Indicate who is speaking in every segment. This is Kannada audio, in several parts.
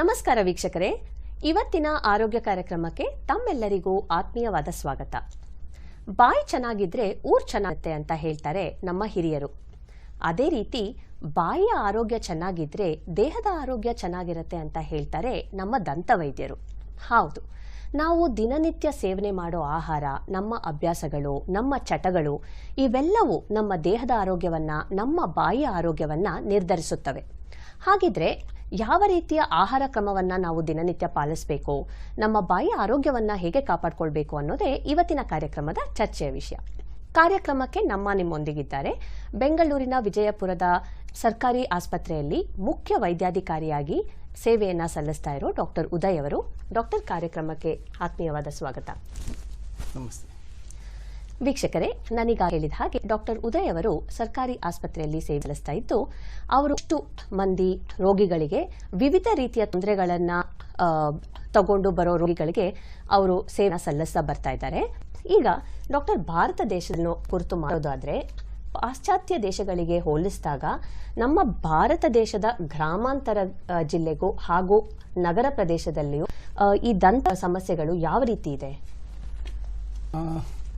Speaker 1: ನಮಸ್ಕಾರ ವೀಕ್ಷಕರೇ. ಇವತ್ತಿನ ಆರೋಗ್ಯ ಕಾರ್ಯಕ್ರಮಕ್ಕೆ ತಮ್ಮೆಲ್ಲರಿಗೂ ಆತ್ಮೀಯವಾದ ಸ್ವಾಗತ. ಬಾಯಿ ಚೆನ್ನಾಗಿದ್ರೆ ಊರ್ ಚೆನ್ನಾಗುತ್ತೆ ಅಂತ ಹೇಳ್ತಾರೆ ನಮ್ಮ ಹಿರಿಯರು. ಅದೇ ರೀತಿ ಬಾಯಿಯ ಆರೋಗ್ಯ ಚೆನ್ನಾಗಿದ್ರೆ ದೇಹದ ಆರೋಗ್ಯ ಚೆನ್ನಾಗಿರುತ್ತೆ ಅಂತ ಹೇಳ್ತಾರೆ ನಮ್ಮ ದಂತ ವೈದ್ಯರು ಹೌದು, ನಾವು ದಿನನಿತ್ಯ ಸೇವನೆ ಮಾಡೋ ಆಹಾರ, ನಮ್ಮ ಅಭ್ಯಾಸಗಳು, ನಮ್ಮ ಚಟಗಳು ಇವೆಲ್ಲವೂ ನಮ್ಮ ದೇಹದ ಆರೋಗ್ಯವನ್ನ, ನಮ್ಮ ಬಾಯಿಯ ಆರೋಗ್ಯವನ್ನ ನಿರ್ಧರಿಸುತ್ತವೆ. ಹಾಗಿದ್ರೆ ಯಾವ ರೀತಿಯ ಆಹಾರ ಕ್ರಮವನ್ನ ನಾವು ದಿನನಿತ್ಯ ಪಾಲಿಸಬೇಕು, ನಮ್ಮ ಬಾಯಿ ಆರೋಗ್ಯವನ್ನ ಹೇಗೆ ಕಾಪಾಡಿಕೊಳ್ಬೇಕು ಅನ್ನೋದೇ ಇವತ್ತಿನ ಕಾರ್ಯಕ್ರಮದ ಚರ್ಚೆಯ ವಿಷಯ. ಕಾರ್ಯಕ್ರಮಕ್ಕೆ ನಮ್ಮ ನಿಮ್ಮೊಂದಿಗಿದ್ದಾರೆ ಬೆಂಗಳೂರಿನ ವಿಜಯಪುರದ ಸರ್ಕಾರಿ ಆಸ್ಪತ್ರೆಯಲ್ಲಿ ಮುಖ್ಯ ವೈದ್ಯಾಧಿಕಾರಿಯಾಗಿ ಸೇವೆಯನ್ನ ಸಲ್ಲಿಸ್ತಾ ಇರೋ ಡಾಕ್ಟರ್ ಉದಯ್ ಅವರು. ಡಾಕ್ಟರ್, ಕಾರ್ಯಕ್ರಮಕ್ಕೆ ಆತ್ಮೀಯವಾದ ಸ್ವಾಗತ.
Speaker 2: ನಮಸ್ತೆ.
Speaker 1: ವೀಕ್ಷಕರೇ, ನಾನೀಗ ಹೇಳಿದ ಹಾಗೆ ಡಾಕ್ಟರ್ ಉದಯ್ ಅವರು ಸರ್ಕಾರಿ ಆಸ್ಪತ್ರೆಯಲ್ಲಿ ಸೇವೆ ಸಲ್ಲಿಸ್ತಾ ಇದ್ದು, ಅವರು ಅಷ್ಟು ಮಂದಿ ರೋಗಿಗಳಿಗೆ ವಿವಿಧ ರೀತಿಯ ತೊಂದರೆಗಳನ್ನ ತಗೊಂಡು ಬರೋ ರೋಗಿಗಳಿಗೆ ಅವರು ಸೇವೆ ಸಲ್ಲಿಸ್ತಾ ಬರ್ತಾ ಇದ್ದಾರೆ. ಈಗ ಡಾಕ್ಟರ್ ಭಾರತ ದೇಶವನ್ನು ಕುರಿತು ಮಾಡೋದಾದ್ರೆ, ಪಾಶ್ಚಾತ್ಯ ದೇಶಗಳಿಗೆ ಹೋಲಿಸಿದಾಗ ನಮ್ಮ ಭಾರತ ದೇಶದ ಗ್ರಾಮಾಂತರ ಜಿಲ್ಲೆಗೂ ಹಾಗೂ ನಗರ ಪ್ರದೇಶದಲ್ಲಿಯೂ ಈ ದಂತ ಸಮಸ್ಯೆಗಳು ಯಾವ ರೀತಿ ಇದೆ?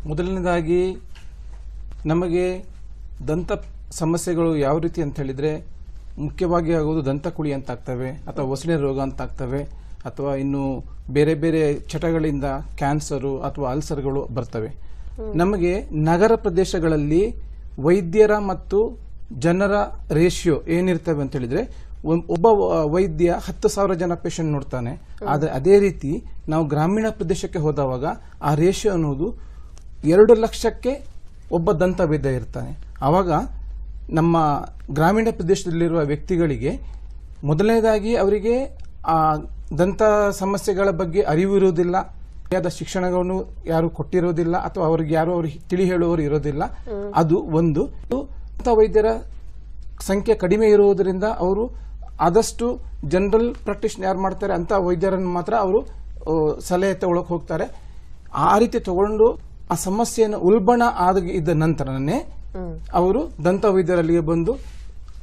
Speaker 2: ಮೊದಲನೇದಾಗಿ ನಮಗೆ ದಂತ ಸಮಸ್ಯೆಗಳು ಯಾವ ರೀತಿ ಅಂತ ಹೇಳಿದರೆ ಮುಖ್ಯವಾಗಿ ಆಗೋದು ದಂತಕುಳಿ ಅಂತ ಆಗ್ತವೆ ಅಥವಾ ಒಸಳೆ ರೋಗ ಅಂತ ಆಗ್ತವೆ ಅಥವಾ ಇನ್ನು ಬೇರೆ ಬೇರೆ ಚಟಗಳಿಂದ ಕ್ಯಾನ್ಸರು ಅಥವಾ ಅಲ್ಸರ್ಗಳು ಬರ್ತವೆ. ನಮಗೆ ನಗರ ಪ್ರದೇಶಗಳಲ್ಲಿ ವೈದ್ಯರ ಮತ್ತು ಜನರ ರೇಷಿಯೋ ಏನಿರ್ತವೆ ಅಂತ ಹೇಳಿದ್ರೆ ಒಬ್ಬ ವೈದ್ಯ ಹತ್ತು ಸಾವಿರ ಜನ ಪೇಷಂಟ್ ನೋಡ್ತಾನೆ. ಆದರೆ ಅದೇ ರೀತಿ ನಾವು ಗ್ರಾಮೀಣ ಪ್ರದೇಶಕ್ಕೆ ಹೋದವಾಗ ಆ ರೇಷಿಯೋ ಅನ್ನೋದು ಎರಡು ಲಕ್ಷಕ್ಕೆ ಒಬ್ಬ ದಂತ ವೈದ್ಯ ಇರ್ತಾನೆ. ಆವಾಗ ನಮ್ಮ ಗ್ರಾಮೀಣ ಪ್ರದೇಶದಲ್ಲಿರುವ ವ್ಯಕ್ತಿಗಳಿಗೆ ಮೊದಲನೇದಾಗಿ ಅವರಿಗೆ ಆ ದಂತ ಸಮಸ್ಯೆಗಳ ಬಗ್ಗೆ ಅರಿವು ಇರುವುದಿಲ್ಲ. ಸರಿಯಾದ ಶಿಕ್ಷಣವನ್ನು ಯಾರು ಕೊಟ್ಟಿರೋದಿಲ್ಲ ಅಥವಾ ಅವ್ರಿಗೆ ಯಾರು ಅವ್ರಿಗೆ ತಿಳಿ ಹೇಳುವವರು ಇರೋದಿಲ್ಲ. ಅದು ಒಂದು. ದಂತ ವೈದ್ಯರ ಸಂಖ್ಯೆ ಕಡಿಮೆ ಇರುವುದರಿಂದ ಅವರು ಆದಷ್ಟು ಜನರಲ್ ಪ್ರಾಕ್ಟೀಷನ್ ಯಾರು ಮಾಡ್ತಾರೆ ಅಂತ ವೈದ್ಯರನ್ನು ಮಾತ್ರ ಅವರು ಸಲಹೆ ತಗೊಳಕ್ ಹೋಗ್ತಾರೆ. ಆ ರೀತಿ ತಗೊಂಡು ಆ ಸಮಸ್ಯೆಯನ್ನು ಉಲ್ಬಣ ಆದ ಇದ್ದ ನಂತರನೇ ಅವರು ದಂತ ವೈದ್ಯರಲ್ಲಿಗೆ ಬಂದು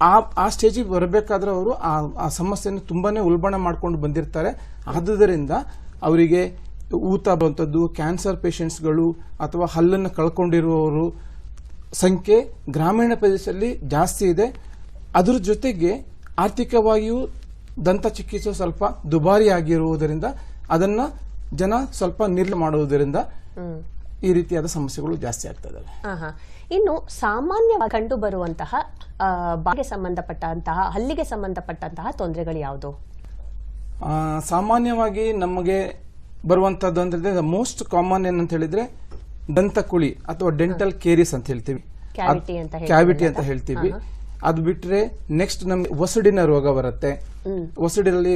Speaker 2: ಆ ಆ ಸ್ಟೇಜಿಗೆ ಬರಬೇಕಾದ್ರೆ ಅವರು ಆ ಆ ಸಮಸ್ಯೆಯನ್ನು ತುಂಬಾನೇ ಉಲ್ಬಣ ಮಾಡ್ಕೊಂಡು ಬಂದಿರ್ತಾರೆ. ಆದುದರಿಂದ ಅವರಿಗೆ ಊತ ಬರುವಂಥದ್ದು ಕ್ಯಾನ್ಸರ್ ಪೇಷಂಟ್ಸ್ಗಳು ಅಥವಾ ಹಲ್ಲನ್ನು ಕಳ್ಕೊಂಡಿರುವವರು ಸಂಖ್ಯೆ ಗ್ರಾಮೀಣ ಪ್ರದೇಶದಲ್ಲಿ ಜಾಸ್ತಿ ಇದೆ. ಅದರ ಜೊತೆಗೆ ಆರ್ಥಿಕವಾಗಿಯೂ ದಂತ ಚಿಕಿತ್ಸೆ ಸ್ವಲ್ಪ ದುಬಾರಿ ಆಗಿರುವುದರಿಂದ ಅದನ್ನ ಜನ ಸ್ವಲ್ಪ ನಿರ್ಲ ಮಾಡುವುದರಿಂದ ಈ ರೀತಿಯಾದ ಸಮಸ್ಯೆಗಳು ಜಾಸ್ತಿ ಆಗ್ತಾ ಇದಾವೆ
Speaker 1: ಆಹಾ. ಇನ್ನು ಸಾಮಾನ್ಯವಾಗಿ ಕಂಡು ಬರುವಂತಹ ಬಾಗೆ ಸಂಬಂಧಪಟ್ಟಂತಹ ಹಲ್ಲಿಗೆ ಸಂಬಂಧಪಟ್ಟಂತಹ ತೊಂದರೆಗಳು ಯಾವುದು?
Speaker 2: ಆ, ಸಾಮಾನ್ಯವಾಗಿ ನಮಗೆ ಬರುವಂತದ್ದು ಅಂದ್ರೆ ಮೋಸ್ಟ್ ಕಾಮನ್ ಏನಂತ ಹೇಳಿದ್ರೆ ದಂತಕುಳಿ ಅಥವಾ ಡೆಂಟಲ್ ಕೇರಿಸ್ ಅಂತ ಹೇಳ್ತೀವಿ.
Speaker 1: Cavity ಅಂತ ಹೇಳ್ತೀವಿ
Speaker 2: ಕ್ಯಾವಿಟಿ ಅಂತ ಹೇಳ್ತೀವಿ ಅದು ಬಿಟ್ರೆ ನೆಕ್ಸ್ಟ್ ನಮ್ಗೆ ಒಸಡಿನ ರೋಗ ಬರುತ್ತೆ. ಒಸಡಿನಲ್ಲಿ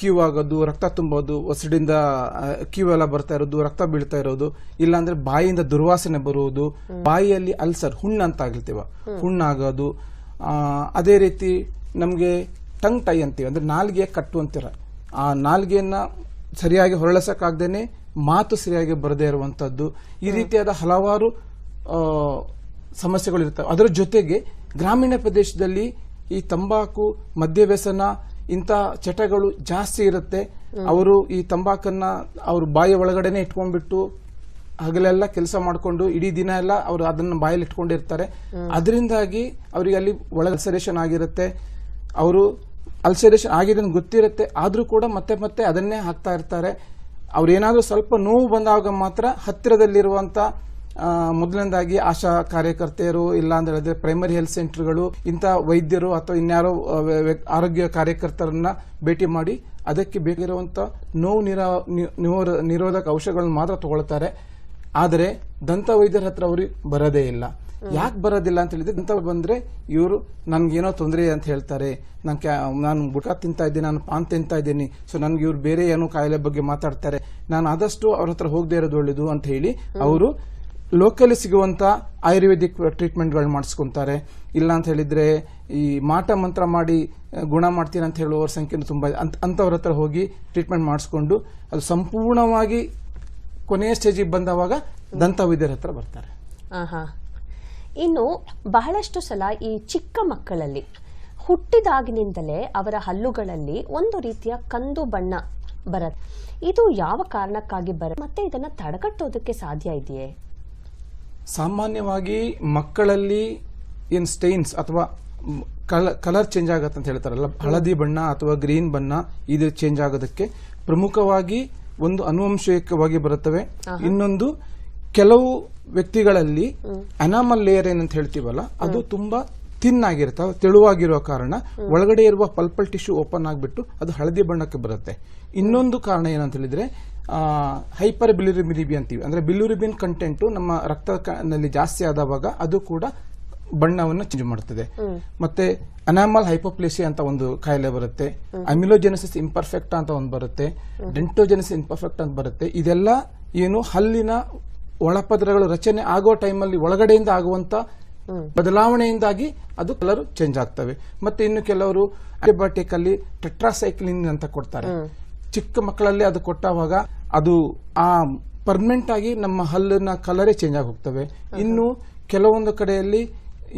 Speaker 2: ಕ್ಯೂ ಆಗೋದು ರಕ್ತ ತುಂಬೋದು ಒಸಡಿಂದ ಕ್ಯೂ ಎಲ್ಲ ಬರ್ತಾ ಇರೋದು ರಕ್ತ ಬೀಳ್ತಾ ಇರೋದು ಇಲ್ಲಾಂದ್ರೆ ಬಾಯಿಯಿಂದ ದುರ್ವಾಸನೆ ಬರುವುದು ಬಾಯಿಯಲ್ಲಿ ಅಲ್ಸರ್ ಹುಣ್ಣು ಅಂತ ಆಗಿರ್ತೀವ ಹುಣ್ಣಾಗೋದು ಅದೇ ರೀತಿ ನಮಗೆ ಟಂಗ್ ಟೈ ಅಂತೀವಿ ಅಂದ್ರೆ ನಾಲ್ಗೆ ಕಟ್ಟು ಅಂತೀರ. ಆ ನಾಲ್ಗೆಯನ್ನ ಸರಿಯಾಗಿ ಹೊರಳಿಸಕ್ಕಾಗ್ದೇನೆ ಮಾತು ಸರಿಯಾಗಿ ಬರದೇ ಇರುವಂತದ್ದು. ಈ ರೀತಿಯಾದ ಹಲವಾರು ಸಮಸ್ಯೆಗಳು ಇರ್ತವೆ ಅದರ ಜೊತೆಗೆ ಗ್ರಾಮೀಣ ಪ್ರದೇಶದಲ್ಲಿ ಈ ತಂಬಾಕು, ಮದ್ಯವ್ಯಸನ, ಇಂಥ ಚಟಗಳು ಜಾಸ್ತಿ ಇರುತ್ತೆ. ಅವರು ಈ ತಂಬಾಕನ್ನ ಅವರು ಬಾಯಿ ಒಳಗಡೆನೆ ಇಟ್ಕೊಂಡ್ಬಿಟ್ಟು ಹಗಲೆಲ್ಲ ಕೆಲಸ ಮಾಡಿಕೊಂಡು ಇಡೀ ದಿನ ಎಲ್ಲ ಅವರು ಅದನ್ನ ಬಾಯಲ್ಲಿ ಇಟ್ಕೊಂಡಿರ್ತಾರೆ. ಅದರಿಂದಾಗಿ ಅವರಿಗೆ ಅಲ್ಲಿ ಒಳಗೆ ಅಲ್ಸರೇಷನ್ ಆಗಿರುತ್ತೆ. ಅವರು ಅಲ್ಸರೇಷನ್ ಅಂತ ಗೊತ್ತಿರುತ್ತೆ. ಆದರೂ ಕೂಡ ಮತ್ತೆ ಮತ್ತೆ ಅದನ್ನೇ ಹಾಕ್ತಾ ಇರ್ತಾರೆ. ಅವ್ರು ಏನಾದರೂ ಸ್ವಲ್ಪ ನೋವು ಬಂದಾಗ ಮಾತ್ರ ಹತ್ತಿರದಲ್ಲಿರುವಂಥ ಮೊದಲನೇದಾಗಿ ಆಶಾ ಕಾರ್ಯಕರ್ತೆಯರು ಇಲ್ಲ ಅಂತ ಹೇಳಿದ್ರೆ ಪ್ರೈಮರಿ ಹೆಲ್ತ್ ಸೆಂಟರ್ಗಳು ಇಂಥ ವೈದ್ಯರು ಅಥವಾ ಇನ್ಯಾರೋ ಆರೋಗ್ಯ ಕಾರ್ಯಕರ್ತರನ್ನ ಭೇಟಿ ಮಾಡಿ ಅದಕ್ಕೆ ಬೇಕಿರುವಂಥ ನೋವು ನಿರಾ ನಿರೋಧಕ ಔಷಧಗಳನ್ನು ಮಾತ್ರ ತಗೊಳ್ತಾರೆ. ಆದರೆ ದಂತ ವೈದ್ಯರ ಹತ್ರ ಅವ್ರಿಗೆ ಬರೋದೇ ಇಲ್ಲ. ಯಾಕೆ ಬರೋದಿಲ್ಲ ಅಂತ ಹೇಳಿದ್ರೆ ದಂತ ಬಂದ್ರೆ ಇವರು ನನ್ಗೇನೋ ತೊಂದರೆ ಅಂತ ಹೇಳ್ತಾರೆ. ನಾನು ಕ್ಯಾ ನಾನು ಗುಟ್ಕಾ ತಿಂತಾ ಇದ್ದೀನಿ ನಾನು ಪಾನ್ ತಿಂತಾ ಇದ್ದೀನಿ ಸೊ ನನ್ಗೆ ಇವ್ರು ಬೇರೆ ಏನೋ ಕಾಯಿಲೆ ಬಗ್ಗೆ ಮಾತಾಡ್ತಾರೆ. ನಾನು ಆದಷ್ಟು ಅವ್ರ ಹತ್ರ ಹೋಗದೆ ಇರೋದು ಒಳ್ಳೇದು ಅಂತ ಹೇಳಿ ಅವರು ಲೋಕಲಿ ಸಿಗುವಂಥ ಆಯುರ್ವೇದಿಕ್ ಟ್ರೀಟ್ಮೆಂಟ್ಗಳು ಮಾಡಿಸ್ಕೊತಾರೆ. ಇಲ್ಲ ಅಂತ ಹೇಳಿದ್ರೆ ಈ ಮಾಟ ಮಂತ್ರ ಮಾಡಿ ಗುಣ ಮಾಡ್ತೀನಿ ಅಂತ ಹೇಳುವವ್ರ ಸಂಖ್ಯೆನೂ ತುಂಬ ಇದೆ. ಅಂತ, ಅಂಥವ್ರ ಹತ್ರ ಹೋಗಿ ಟ್ರೀಟ್ಮೆಂಟ್ ಮಾಡಿಸ್ಕೊಂಡು ಅದು ಸಂಪೂರ್ಣವಾಗಿ ಕೊನೆಯ ಸ್ಟೇಜಿಗೆ ಬಂದವಾಗ ದಂತ ವೈದ್ಯರ ಹತ್ರ ಬರ್ತಾರೆ.
Speaker 1: ಇನ್ನು ಬಹಳಷ್ಟು ಸಲ ಈ ಚಿಕ್ಕ ಮಕ್ಕಳಲ್ಲಿ ಹುಟ್ಟಿದಾಗಿನಿಂದಲೇ ಅವರ ಹಲ್ಲುಗಳಲ್ಲಿ ಒಂದು ರೀತಿಯ ಕಂದು ಬಣ್ಣ ಬರತ್ತೆ. ಇದು ಯಾವ ಕಾರಣಕ್ಕಾಗಿ ಬರ, ಮತ್ತೆ ಇದನ್ನ ತಡೆಗಟ್ಟೋದಕ್ಕೆ ಸಾಧ್ಯ ಇದೆಯೇ?
Speaker 2: ಸಾಮಾನ್ಯವಾಗಿ ಮಕ್ಕಳಲ್ಲಿ ಏನು ಸ್ಟೈನ್ಸ್ ಅಥವಾ ಕಲರ್ ಚೇಂಜ್ ಆಗುತ್ತೆ ಅಂತ ಹೇಳ್ತಾರಲ್ಲ ಹಳದಿ ಬಣ್ಣ ಅಥವಾ ಗ್ರೀನ್ ಬಣ್ಣ ಇದು ಚೇಂಜ್ ಆಗೋದಕ್ಕೆ ಪ್ರಮುಖವಾಗಿ ಒಂದು ಅನುವಂಶಿಕವಾಗಿ ಬರುತ್ತವೆ. ಇನ್ನೊಂದು ಕೆಲವು ವ್ಯಕ್ತಿಗಳಲ್ಲಿ ಅನಾಮಲ್ ಲೇಯರ್ ಏನಂತ ಹೇಳ್ತೀವಲ್ಲ ಅದು ತುಂಬಾ ತಿನ್ ಆಗಿರ್ತಾವ ತೆಳುವಾಗಿರುವ ಕಾರಣ. ಒಳಗಡೆ ಇರುವ ಪಲ್ಪಲ್ ಟಿಶ್ಯೂ ಓಪನ್ ಆಗಿಬಿಟ್ಟು ಅದು ಹಳದಿ ಬಣ್ಣಕ್ಕೆ ಬರುತ್ತೆ. ಇನ್ನೊಂದು ಕಾರಣ ಏನಂತ ಹೇಳಿದ್ರೆ ಹೈಪರ್ ಬಿಲಿರುಬಿನಿಬಿ ಅಂತೀವಿ. ಅಂದ್ರೆ ಬಿಲ್ಯುರಿಬಿನ್ ಕಂಟೆಂಟು ನಮ್ಮ ರಕ್ತದಲ್ಲಿ ಜಾಸ್ತಿ ಆದವಾಗ ಅದು ಕೂಡ ಬಣ್ಣವನ್ನು ಚೇಂಜ್ ಮಾಡ್ತದೆ. ಮತ್ತೆ ಅನಾಮಲ್ ಹೈಪೋಪ್ಲೇಸಿಯಾ ಅಂತ ಒಂದು ಕಾಯಿಲೆ ಬರುತ್ತೆ. ಅಮಿಲೋಜೆನಸಿಸ್ ಇಂಪರ್ಫೆಕ್ಟ್ ಅಂತ ಒಂದು ಬರುತ್ತೆ. ಡೆಂಟೋಜೆನಸಿಸ್ ಇಂಪರ್ಫೆಕ್ಟ್ ಅಂತ ಬರುತ್ತೆ. ಇದೆಲ್ಲ ಏನು ಹಲ್ಲಿನ ಒಳಪದರಗಳು ರಚನೆ ಆಗೋ ಟೈಮಲ್ಲಿ ಒಳಗಡೆಯಿಂದ ಆಗುವಂತ ಬದಲಾವಣೆಯಿಂದಾಗಿ ಅದು ಕಲರ್ ಚೇಂಜ್ ಆಗ್ತವೆ. ಮತ್ತೆ ಇನ್ನು ಕೆಲವರು ಆಂಟಿಬಯೋಟಿಕ್ ಅಲ್ಲಿ ಟೆಟ್ರಾಸೈಕ್ಲಿನ್ ಅಂತ ಕೊಡ್ತಾರೆ. ಚಿಕ್ಕ ಮಕ್ಕಳಲ್ಲಿ ಅದು ಕೊಟ್ಟಾಗ ಅದು ಆ ಪರ್ಮನೆಂಟ್ ಆಗಿ ನಮ್ಮ ಹಲ್ಲಿನ ಕಲರೇ ಚೇಂಜ್ ಆಗಿ ಹೋಗ್ತವೆ ಇನ್ನು ಕೆಲವೊಂದು ಕಡೆಯಲ್ಲಿ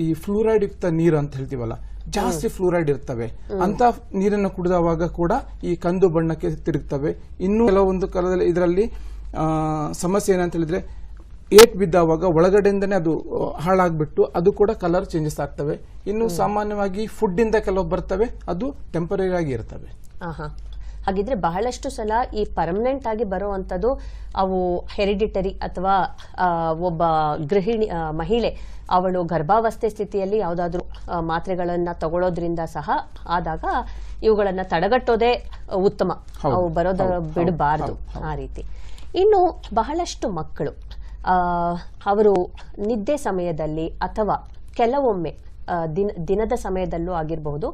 Speaker 2: ಈ ಫ್ಲೂರೈಡ್ ಯುಕ್ತ ನೀರು ಅಂತ ಹೇಳ್ತೀವಲ್ಲ ಜಾಸ್ತಿ ಫ್ಲೂರೈಡ್ ಇರ್ತವೆ. ಅಂತ ನೀರನ್ನು ಕುಡಿದವಾಗ ಕೂಡ ಈ ಕಂದು ಬಣ್ಣಕ್ಕೆ ತಿರುಗ್ತವೆ. ಇನ್ನು ಕೆಲವೊಂದು ಕಾಲದಲ್ಲಿ ಇದರಲ್ಲಿ ಸಮಸ್ಯೆ ಏನಂತ ಹೇಳಿದ್ರೆ ಏಟ್ ಬಿದ್ದಾವಾಗ ಒಳಗಡೆಯಿಂದನೇ ಅದು ಹಾಳಾಗ್ಬಿಟ್ಟು ಅದು ಕೂಡ ಕಲರ್ ಚೇಂಜಸ್ ಆಗ್ತವೆ. ಇನ್ನು ಸಾಮಾನ್ಯವಾಗಿ ಫುಡ್ ಇಂದ ಕೆಲವು ಬರ್ತವೆ ಅದು ಟೆಂಪರರಿ ಆಗಿ ಇರ್ತವೆ.
Speaker 1: ಹಾಗಿದ್ರೆ ಬಹಳಷ್ಟು ಸಲ ಈ ಪರ್ಮನೆಂಟ್ ಆಗಿ ಬರುವಂತದ್ದು ಅವು ಹೆರಿಡಿಟರಿ ಅಥವಾ ಒಬ್ಬ ಗೃಹಿಣಿ ಮಹಿಳೆ ಅವಳು ಗರ್ಭಾವಸ್ಥೆ ಸ್ಥಿತಿಯಲ್ಲಿ ಯಾವುದಾದ್ರೂ ಮಾತ್ರೆಗಳನ್ನ ತಗೊಳ್ಳೋದ್ರಿಂದ ಸಹ ಆದಾಗ ಇವುಗಳನ್ನ ತಡೆಗಟ್ಟೋದೇ ಉತ್ತಮ. ಅವು ಬರೋದ ಬಿಡಬಾರ್ದು ಆ ರೀತಿ. ಇನ್ನು ಬಹಳಷ್ಟು ಮಕ್ಕಳು ಅವರು ನಿದ್ದೆ ಸಮಯದಲ್ಲಿ ಅಥವಾ ಕೆಲವೊಮ್ಮೆ ದಿನ ದಿನದ ಸಮಯದಲ್ಲೂ ಆಗಿರಬಹುದು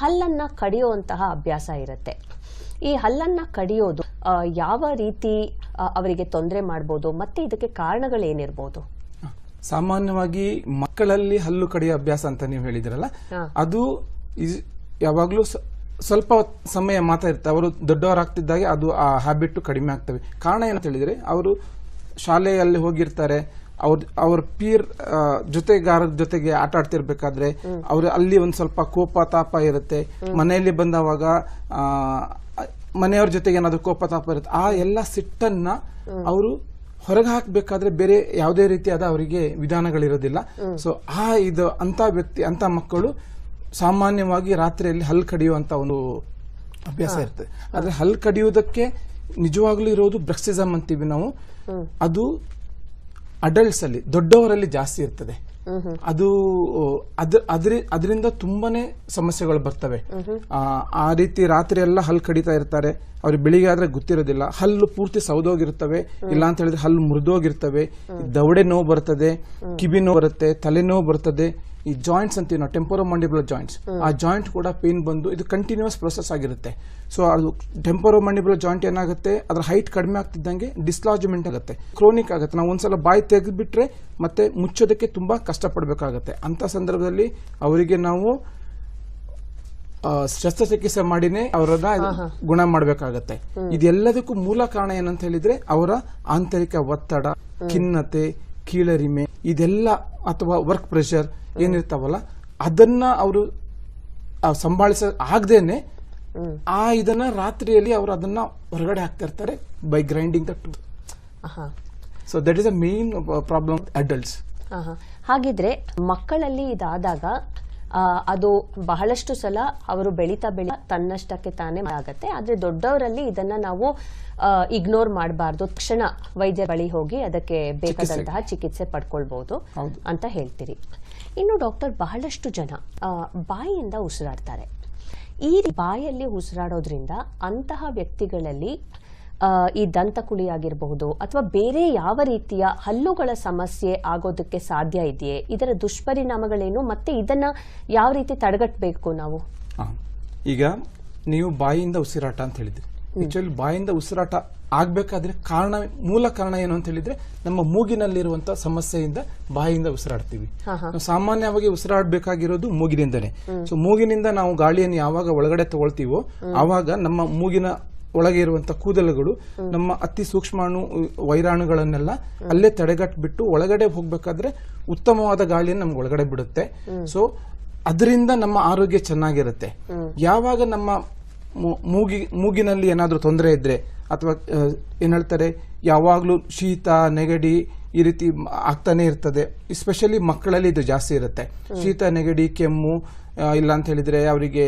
Speaker 1: ಹಲ್ಲನ್ನ ಕಡಿಯುವಂತಹ ಅಭ್ಯಾಸ ಇರುತ್ತೆ. ಈ ಹಲ್ಲನ್ನ ಕಡಿಯೋದು ಯಾವ ರೀತಿ ಅವರಿಗೆ ತೊಂದರೆ ಮಾಡ್ಬೋದು ಮತ್ತೆ ಇದಕ್ಕೆ ಕಾರಣಗಳೇನಿರ್ಬೋದು?
Speaker 2: ಸಾಮಾನ್ಯವಾಗಿ ಮಕ್ಕಳಲ್ಲಿ ಹಲ್ಲು ಕಡಿಯೋ ಅಭ್ಯಾಸ ಅಂತ ನೀವು ಹೇಳಿದ್ರಲ್ಲ ಅದು ಯಾವಾಗ್ಲೂ ಸ್ವಲ್ಪ ಸಮಯ ಮಾತ್ರ ಇರುತ್ತೆ. ಅವರು ದೊಡ್ಡವರಾಗ್ತಿದ್ದಾಗೆ ಅದು ಆ ಹ್ಯಾಬಿಟ್ ಕಡಿಮೆ ಆಗ್ತವೆ. ಕಾರಣ ಏನಂತ ಹೇಳಿದ್ರೆ ಅವರು ಶಾಲೆಯಲ್ಲಿ ಹೋಗಿರ್ತಾರೆ ಅವ್ರ ಅವ್ರ ಪೀರ್ ಜೊತೆಗಾರರ ಜೊತೆಗೆ ಆಟ ಆಡ್ತಿರ್ಬೇಕಾದ್ರೆ ಅವ್ರ ಅಲ್ಲಿ ಒಂದ್ ಸ್ವಲ್ಪ ಕೋಪ ತಾಪ ಇರುತ್ತೆ. ಮನೆಯಲ್ಲಿ ಬಂದವಾಗ ಆ, ಮನೆಯವ್ರ ಜೊತೆಗೆ ಏನಾದ್ರು ಕೋಪ ತಾಪ ಇರುತ್ತೆ ಆ ಎಲ್ಲ ಸಿಟ್ಟನ್ನ ಅವರು ಹೊರಗೆ ಹಾಕಬೇಕಾದ್ರೆ ಬೇರೆ ಯಾವುದೇ ರೀತಿಯಾದ ಅವರಿಗೆ ವಿಧಾನಗಳಿರೋದಿಲ್ಲ. ಸೊ ಆ ಇದು ಅಂತ ವ್ಯಕ್ತಿ ಅಂತ ಮಕ್ಕಳು ಸಾಮಾನ್ಯವಾಗಿ ರಾತ್ರಿಯಲ್ಲಿ ಹಲ್ ಕಡಿಯುವಂತ ಒಂದು ಅಭ್ಯಾಸ ಇರ್ತದೆ ಆದ್ರೆ ಹಲ್ ಕಡಿಯುವುದಕ್ಕೆ ನಿಜವಾಗ್ಲೂ ಇರೋದು ಬ್ರಕ್ಸಿಸಮ್ ಅಂತೀವಿ ನಾವು. ಅದು ಅಡಲ್ಟ್ಸ್ ಅಲ್ಲಿ ದೊಡ್ಡವರಲ್ಲಿ ಜಾಸ್ತಿ ಇರ್ತದೆ. ಅದು ಅದ್ರ ಅದ್ರ ಅದರಿಂದ ತುಂಬಾನೇ ಸಮಸ್ಯೆಗಳು ಬರ್ತವೆ. ಆ, ಆ ರೀತಿ ರಾತ್ರಿ ಎಲ್ಲ ಹಲ್ಲು ಕಡಿತಾ ಇರ್ತಾರೆ. ಅವ್ರಿಗೆ ಬೆಳಿಗ್ಗೆ ಆದ್ರೆ ಗೊತ್ತಿರೋದಿಲ್ಲ. ಹಲ್ಲು ಪೂರ್ತಿ ಸೌದೋಗಿರ್ತವೆ ಇಲ್ಲ ಅಂತ ಹೇಳಿದ್ರೆ ಹಲ್ಲು ಮುರಿದೋಗಿರ್ತವೆ. ದವಡೆ ನೋವು ಬರ್ತದೆ ಕಿವಿ ನೋವು ಬರುತ್ತೆ ತಲೆನೋವು ಬರ್ತದೆ. ಈ ಜಾಯಿಂಟ್ಸ್ ಅಂತೀವಿ ನಾವು ಟೆಂಪೋರೋ ಮಂಡಿಬುಲರ್ ಜಾಯಿಂಟ್ಸ್ ಆ ಜಾಯಿಂಟ್ ಕೂಡ ಪೇನ್ ಬಂದು ಇದು ಕಂಟಿನ್ಯೂಸ್ ಪ್ರೊಸೆಸ್ ಆಗಿರುತ್ತೆ. ಸೊ ಅದು ಟೆಂಪೋರೋ ಮಂಡಿಬುಲರ್ ಜಾಯಿಂಟ್ ಏನಾಗುತ್ತೆ? ಅದರ ಹೈಟ್ ಕಡಿಮೆ ಆಗ್ತಿದ್ದಂಗೆ ಡಿಸ್ಲಾಜ್ಮೆಂಟ್ ಆಗುತ್ತೆ. ಕ್ರೋನಿಕ್ ಆಗುತ್ತೆ. ನಾವು ಒಂದ್ಸಲ ಬಾಯಿ ತೆಗೆದ್ಬಿಟ್ರೆ ಮತ್ತೆ ಮುಚ್ಚೋದಕ್ಕೆ ತುಂಬಾ ಕಷ್ಟಪಡಬೇಕಾಗತ್ತೆ. ಅಂತ ಸಂದರ್ಭದಲ್ಲಿ ಅವರಿಗೆ ನಾವು ಶಸ್ತ್ರಚಿಕಿತ್ಸೆ ಮಾಡಿನೇ ಅವರನ್ನ ಗುಣ ಮಾಡಬೇಕಾಗತ್ತೆ. ಇದೆಲ್ಲದಕ್ಕೂ ಮೂಲ ಕಾರಣ ಏನಂತ ಹೇಳಿದ್ರೆ ಅವರ ಆಂತರಿಕ ಒತ್ತಡ ಖಿನ್ನತೆ ಕೀಳರಿಮೆ ಇದೆಲ್ಲ ಅಥವಾ ವರ್ಕ್ ಪ್ರೆಷರ್ ಏನಿರ್ತಾವಲ್ಲ ಅದನ್ನ ಅವರು ಸಂಭಾಳಿಸ ಆಗದೇನೆ ಆ ಇದನ್ನ ರಾತ್ರಿಯಲ್ಲಿ ಅವರು ಅದನ್ನ ಹೊರಗಡೆ ಹಾಕ್ತಾ ಇರ್ತಾರೆ by grinding the tooth so that is a main problem adults.
Speaker 1: ಹಾಗಿದ್ರೆ ಮಕ್ಕಳಲ್ಲಿ ಇದಾದಾಗ ಅದು ಬಹಳಷ್ಟು ಸಲ ಅವರು ಬೆಳೀತಾ ಬೆಳಿ ತನ್ನಷ್ಟಕ್ಕೆ ತಾನೇ ಆಗುತ್ತೆ. ಆದರೆ ದೊಡ್ಡವರಲ್ಲಿ ಇದನ್ನ ನಾವು ಇಗ್ನೋರ್ ಮಾಡಬಾರ್ದು. ತಕ್ಷಣ ವೈದ್ಯ ಬಳಿ ಹೋಗಿ ಅದಕ್ಕೆ ಬೇಕಾದಂತಹ ಚಿಕಿತ್ಸೆ ಪಡ್ಕೊಳ್ಬಹುದು
Speaker 2: ಹೌದು.
Speaker 1: ಅಂತ ಹೇಳ್ತೀರಿ. ಇನ್ನು ಡಾಕ್ಟರ್ ಬಹಳಷ್ಟು ಜನ ಬಾಯಿಯಿಂದ ಉಸಿರಾಡ್ತಾರೆ. ಈ ಬಾಯಲ್ಲಿ ಉಸಿರಾಡೋದ್ರಿಂದ ಅಂತಹ ವ್ಯಕ್ತಿಗಳಲ್ಲಿ ಈ ದಂತಕುಳಿ ಆಗಿರಬಹುದು ಅಥವಾ ಬೇರೆ ಯಾವ ರೀತಿಯ ಹಲ್ಲುಗಳ ಸಮಸ್ಯೆ ಆಗೋದಕ್ಕೆ ಸಾಧ್ಯ ಇದೆಯೇ? ಇದರ ದುಷ್ಪರಿಣಾಮಗಳೇನು? ಮತ್ತೆ ಇದನ್ನ ಯಾವ ರೀತಿ ತಡೆಗಟ್ಟಬೇಕು ನಾವು?
Speaker 2: ಈಗ ನೀವು ಬಾಯಿಯಿಂದ ಉಸಿರಾಟ ಅಂತ ಹೇಳಿದ್ರಿ. ಆಕ್ಚುಲಿ ಬಾಯಿಂದ ಉಸಿರಾಟ ಆಗ್ಬೇಕಾದ್ರೆ ಕಾರಣ ಮೂಲ ಕಾರಣ ಏನು ಅಂತ ಹೇಳಿದ್ರೆ ನಮ್ಮ ಮೂಗಿನಲ್ಲಿರುವಂತಹ ಸಮಸ್ಯೆಯಿಂದ ಬಾಯಿಯಿಂದ ಉಸಿರಾಡ್ತೀವಿ. ನಾವು ಸಾಮಾನ್ಯವಾಗಿ ಉಸಿರಾಡಬೇಕಾಗಿರೋದು ಮೂಗಿನಿಂದನೇ. ಸೊ ಮೂಗಿನಿಂದ ನಾವು ಗಾಳಿಯನ್ನು ಯಾವಾಗ ಒಳಗಡೆ ತಗೊಳ್ತೀವೋ ಆವಾಗ ನಮ್ಮ ಮೂಗಿನ ಒಳಗೆ ಇರುವಂತಹ ಕೂದಲುಗಳು ನಮ್ಮ ಅತಿ ಸೂಕ್ಷ್ಮಾಣು ವೈರಾಣುಗಳನ್ನೆಲ್ಲ ಅಲ್ಲೇ ತಡೆಗಟ್ಬಿಟ್ಟು ಒಳಗಡೆ ಹೋಗ್ಬೇಕಾದ್ರೆ ಉತ್ತಮವಾದ ಗಾಳಿಯನ್ನು ನಮ್ಗೆ ಒಳಗಡೆ ಬಿಡುತ್ತೆ. ಸೊ ಅದರಿಂದ ನಮ್ಮ ಆರೋಗ್ಯ ಚೆನ್ನಾಗಿರುತ್ತೆ. ಯಾವಾಗ ನಮ್ಮ ಮೂಗಿ ಮೂಗಿನಲ್ಲಿ ಏನಾದರೂ ತೊಂದರೆ ಇದ್ರೆ ಅಥವಾ ಏನ್ ಹೇಳ್ತಾರೆ ಯಾವಾಗಲೂ ಶೀತ ನೆಗಡಿ ಈ ರೀತಿ ಆಗ್ತಾನೆ ಇರ್ತದೆ. ಎಸ್ಪೆಷಲಿ ಮಕ್ಕಳಲ್ಲಿ ಇದು ಜಾಸ್ತಿ ಇರುತ್ತೆ. ಶೀತ ನೆಗಡಿ ಕೆಮ್ಮು ಇಲ್ಲ ಅಂತ ಹೇಳಿದ್ರೆ ಅವರಿಗೆ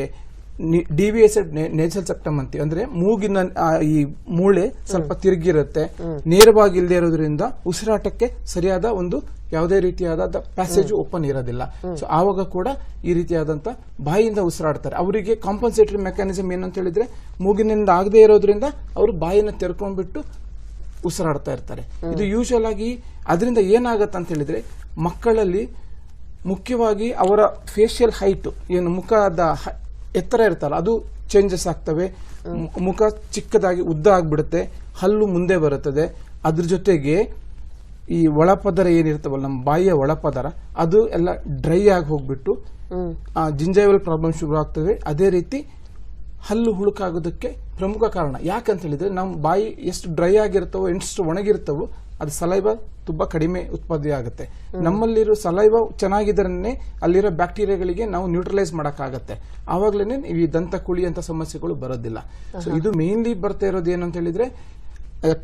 Speaker 2: ಡಿವಿಯೇಟೆಡ್ ನೇಚಲ್ ಸೆಪ್ಟಮ್ ಅಂತೀವಿ. ಅಂದ್ರೆ ಮೂಗಿನ ಈ ಮೂಳೆ ಸ್ವಲ್ಪ ತಿರುಗಿರುತ್ತೆ. ನೇರವಾಗಿ ಇಲ್ಲದೆ ಇರೋದ್ರಿಂದ ಉಸಿರಾಟಕ್ಕೆ ಸರಿಯಾದ ಒಂದು ಯಾವುದೇ ರೀತಿಯಾದ ಪ್ಯಾಸೇಜ್ ಓಪನ್ ಇರೋದಿಲ್ಲ. ಸೊ ಆವಾಗ ಕೂಡ ಈ ರೀತಿಯಾದಂತ ಬಾಯಿಯಿಂದ ಉಸಿರಾಡ್ತಾರೆ. ಅವರಿಗೆ ಕಾಂಪನ್ಸೇಟರಿ ಮೆಕ್ಯಾನಿಸಮ್ ಏನಂತ ಹೇಳಿದ್ರೆ ಮೂಗಿನಿಂದ ಆಗದೆ ಇರೋದ್ರಿಂದ ಅವರು ಬಾಯಿನ ತೆರ್ಕೊಂಡ್ಬಿಟ್ಟು ಉಸಿರಾಡ್ತಾ ಇರ್ತಾರೆ. ಇದು ಯೂಶುವಲ್ ಆಗಿ ಅದರಿಂದ ಏನಾಗತ್ತೆ ಅಂತ ಹೇಳಿದ್ರೆ ಮಕ್ಕಳಲ್ಲಿ ಮುಖ್ಯವಾಗಿ ಅವರ ಫೇಶಿಯಲ್ ಹೈಟ್ ಏನು ಮುಖದ ಎತ್ತರ ಇರ್ತಲ್ಲ ಅದು ಚೇಂಜಸ್ ಆಗ್ತವೆ. ಮುಖ ಚಿಕ್ಕದಾಗಿ ಉದ್ದ ಆಗ್ಬಿಡುತ್ತೆ ಹಲ್ಲು ಮುಂದೆ ಬರುತ್ತದೆ. ಅದ್ರ ಜೊತೆಗೆ ಈ ಒಳಪದರ ಏನಿರ್ತವಲ್ಲ ನಮ್ಮ ಬಾಯಿಯ ಒಳಪದರ ಅದು ಎಲ್ಲ ಡ್ರೈ ಆಗಿ ಹೋಗ್ಬಿಟ್ಟು
Speaker 1: ಆ
Speaker 2: ಜಿಂಜೈವಲ್ ಪ್ರಾಬ್ಲಮ್ ಶುರು ಆಗ್ತವೆ ಅದೇ ರೀತಿ ಹಲ್ಲು ಹುಳುಕಾಗೋದಕ್ಕೆ ಪ್ರಮುಖ ಕಾರಣ. ಯಾಕಂತ ಹೇಳಿದ್ರೆ ನಮ್ಮ ಬಾಯಿ ಎಷ್ಟು ಡ್ರೈ ಆಗಿರ್ತವೋ ಎಷ್ಟು ಒಣಗಿರ್ತವೋ ಅದು ಸಲೈವ ತುಂಬಾ ಕಡಿಮೆ ಉತ್ಪತ್ತಿ ಆಗುತ್ತೆ. ನಮ್ಮಲ್ಲಿರೋ ಸಲೈವ ಚೆನ್ನಾಗಿದ್ರೆ ಅಲ್ಲಿರೋ ಬ್ಯಾಕ್ಟೀರಿಯಾಗಳಿಗೆ ನಾವು ನ್ಯೂಟ್ರಲೈಸ್ ಮಾಡೋಕ್ಕಾಗತ್ತೆ. ಆವಾಗಲೇ ಈ ದಂತ ಕುಳಿ ಅಂತ ಸಮಸ್ಯೆಗಳು ಬರೋದಿಲ್ಲ. ಸೊ ಇದು ಮೇನ್ಲಿ ಬರ್ತಾ ಇರೋದು ಏನಂತ ಹೇಳಿದ್ರೆ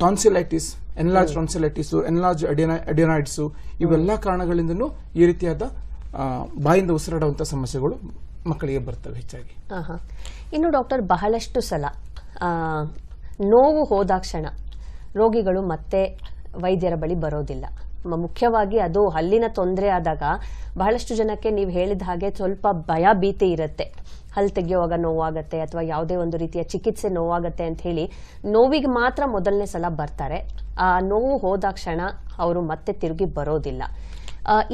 Speaker 2: tonsillitis enlarge tonsillitis enlarge adenoids ಇವೆಲ್ಲ ಕಾರಣಗಳಿಂದನೂ ಈ ರೀತಿಯಾದ ಬಾಯಿಂದ ಉಸಿರಾಡುವಂಥ ಸಮಸ್ಯೆಗಳು ಮಕ್ಕಳಿಗೆ ಬರ್ತವೆ ಹೆಚ್ಚಾಗಿ.
Speaker 1: ಇನ್ನು ಡಾಕ್ಟರ್ ಬಹಳಷ್ಟು ಸಲ ನೋವು ಹೋದಾಕ್ಷಣ ರೋಗಿಗಳು ಮತ್ತೆ ವೈದ್ಯರ ಬಳಿ ಬರೋದಿಲ್ಲ. ಮುಖ್ಯವಾಗಿ ಅದು ಹಲ್ಲಿನ ತೊಂದರೆ ಆದಾಗ ಬಹಳಷ್ಟು ಜನಕ್ಕೆ ನೀವು ಹೇಳಿದ ಹಾಗೆ ಸ್ವಲ್ಪ ಭಯ ಭೀತಿ ಇರುತ್ತೆ. ಹಲ್ಲು ತೆಗೆಯುವಾಗ ನೋವಾಗತ್ತೆ ಅಥವಾ ಯಾವುದೇ ಒಂದು ರೀತಿಯ ಚಿಕಿತ್ಸೆ ನೋವಾಗತ್ತೆ ಅಂತ ಹೇಳಿ ನೋವಿಗೆ ಮಾತ್ರ ಮೊದಲನೇ ಸಲ ಬರ್ತಾರೆ. ಆ ನೋವು ಹೋದಾಕ್ಷಣ ಅವರು ಮತ್ತೆ ತಿರುಗಿ ಬರೋದಿಲ್ಲ.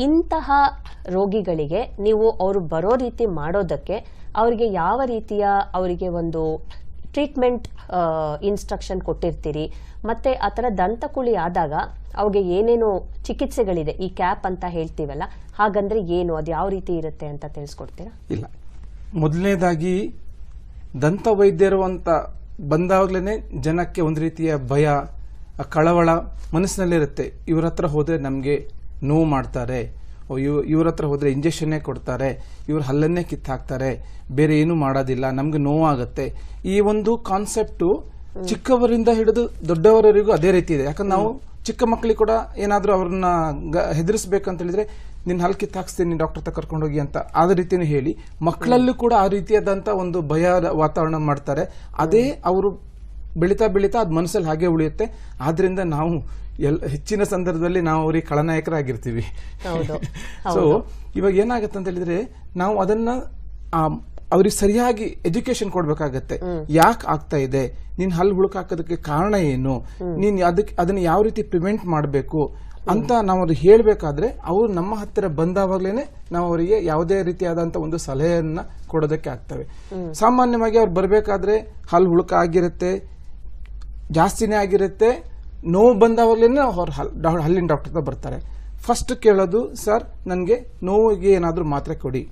Speaker 1: ಇಂತಹ ರೋಗಿಗಳಿಗೆ ನೀವು ಅವರು ಬರೋ ರೀತಿ ಮಾಡೋದಕ್ಕೆ ಅವರಿಗೆ ಯಾವ ರೀತಿಯ ಅವರಿಗೆ ಒಂದು ಟ್ರೀಟ್ಮೆಂಟ್ ಇನ್ಸ್ಟ್ರಕ್ಷನ್ ಕೊಟ್ಟಿರ್ತೀರಿ. ಮತ್ತೆ ಆ ಥರ ದಂತಕುಳಿ ಆದಾಗ ಅವ್ರಿಗೆ ಏನೇನು ಚಿಕಿತ್ಸೆಗಳಿದೆ, ಈ ಕ್ಯಾಪ್ ಅಂತ ಹೇಳ್ತೀವಲ್ಲ, ಹಾಗಂದ್ರೆ ಏನು, ಅದು ಯಾವ ರೀತಿ ಇರುತ್ತೆ ಅಂತ ತಿಳಿಸ್ಕೊಡ್ತೀರಾ?
Speaker 2: ಇಲ್ಲ. ಮೊದಲನೇದಾಗಿ, ದಂತ ವೈದ್ಯರು ಅಂತ ಬಂದಾಗಲೇ ಜನಕ್ಕೆ ಒಂದು ರೀತಿಯ ಭಯ ಕಳವಳ ಮನಸ್ಸಿನಲ್ಲಿರುತ್ತೆ. ಇವ್ರ ಹತ್ರ ಹೋದ್ರೆ ನಮಗೆ ನೋವು ಮಾಡ್ತಾರೆ. ಇವ್ ಇವ್ರ ಹತ್ರ ಹೋದ್ರೆ ಇಂಜೆಕ್ಷನ್ನೇ ಕೊಡ್ತಾರೆ. ಇವ್ರು ಹಲ್ಲನ್ನೇ ಕಿತ್ತಾಕ್ತಾರೆ. ಬೇರೆ ಏನು ಮಾಡೋದಿಲ್ಲ. ನಮ್ಗೆ ನೋವಾಗುತ್ತೆ. ಈ ಒಂದು ಕಾನ್ಸೆಪ್ಟು ಚಿಕ್ಕವರಿಂದ ಹಿಡಿದು ದೊಡ್ಡವರವರೆಗೂ ಅದೇ ರೀತಿ ಇದೆ. ಯಾಕಂದ್ರೆ ನಾವು ಚಿಕ್ಕ ಮಕ್ಕಳಿಗೆ ಕೂಡ ಏನಾದರೂ ಅವ್ರನ್ನ ಹೆದರಿಸ್ಬೇಕಂತ ಹೇಳಿದ್ರೆ ನಿನ್ನ ಹಲ್ ಕಿತ್ತಾಕ್ಸ್ತೀನಿ ಡಾಕ್ಟರ್ ತಕ್ಕ ಕರ್ಕೊಂಡೋಗಿ ಅಂತ ಆದ ರೀತಿನೂ ಹೇಳಿ ಮಕ್ಕಳಲ್ಲೂ ಕೂಡ ಆ ರೀತಿಯಾದಂಥ ಒಂದು ಭಯ ವಾತಾವರಣ ಮಾಡ್ತಾರೆ. ಅದೇ ಅವರು ಬೆಳೀತಾ ಬೆಳೀತಾ ಅದು ಮನಸ್ಸಲ್ಲಿ ಹಾಗೆ ಉಳಿಯುತ್ತೆ. ಆದ್ರಿಂದ ನಾವು ಎಲ್ ಹೆಚ್ಚಿನ ಸಂದರ್ಭದಲ್ಲಿ ನಾವು ಅವ್ರಿಗೆ ಖಳನಾಯಕರಾಗಿರ್ತೀವಿ. ಸೊ ಇವಾಗ ಏನಾಗುತ್ತೆ ಅಂತ ಹೇಳಿದ್ರೆ ನಾವು ಅದನ್ನ ಅವ್ರಿಗೆ ಸರಿಯಾಗಿ ಎಜುಕೇಶನ್ ಕೊಡ್ಬೇಕಾಗತ್ತೆ. ಯಾಕೆ ಆಗ್ತಾ ಇದೆ? ನೀನ್ ಹಲ್ಲು ಹುಳುಕಾಕೋದಕ್ಕೆ ಕಾರಣ ಏನು? ನೀನ್ ಅದಕ್ಕೆ ಅದನ್ನ ಯಾವ ರೀತಿ ಪ್ರಿವೆಂಟ್ ಮಾಡಬೇಕು? ಅಂತ ನಾವು ಅವ್ರಿಗೆ ಹೇಳ್ಬೇಕಾದ್ರೆ ಅವ್ರು ನಮ್ಮ ಹತ್ತಿರ ಬಂದಾವಾಗ್ಲೇನೆ ನಾವು ಅವರಿಗೆ ಯಾವುದೇ ರೀತಿಯಾದಂತ ಒಂದು ಸಲಹೆಯನ್ನ ಕೊಡೋದಕ್ಕೆ ಆಗ್ತವೆ. ಸಾಮಾನ್ಯವಾಗಿ ಅವ್ರು ಬರ್ಬೇಕಾದ್ರೆ ಹಲ್ಲು ಹುಳುಕ ಆಗಿರುತ್ತೆ ಜಾಸ್ತಿನೇ ಆಗಿರುತ್ತೆ ನೋವು ಬಂದಾಗಲೇ ಅವ್ರು ಹಲ್ ಹಲ್ಲಿನ ಡಾಕ್ಟರ್ ಬರ್ತಾರೆ. ಫಸ್ಟ್ ಕೇಳೋದು ಸರ್ ನನಗೆ ನೋವಿಗೆ ಏನಾದರೂ ಮಾತ್ರೆ ಕೊಡಿ.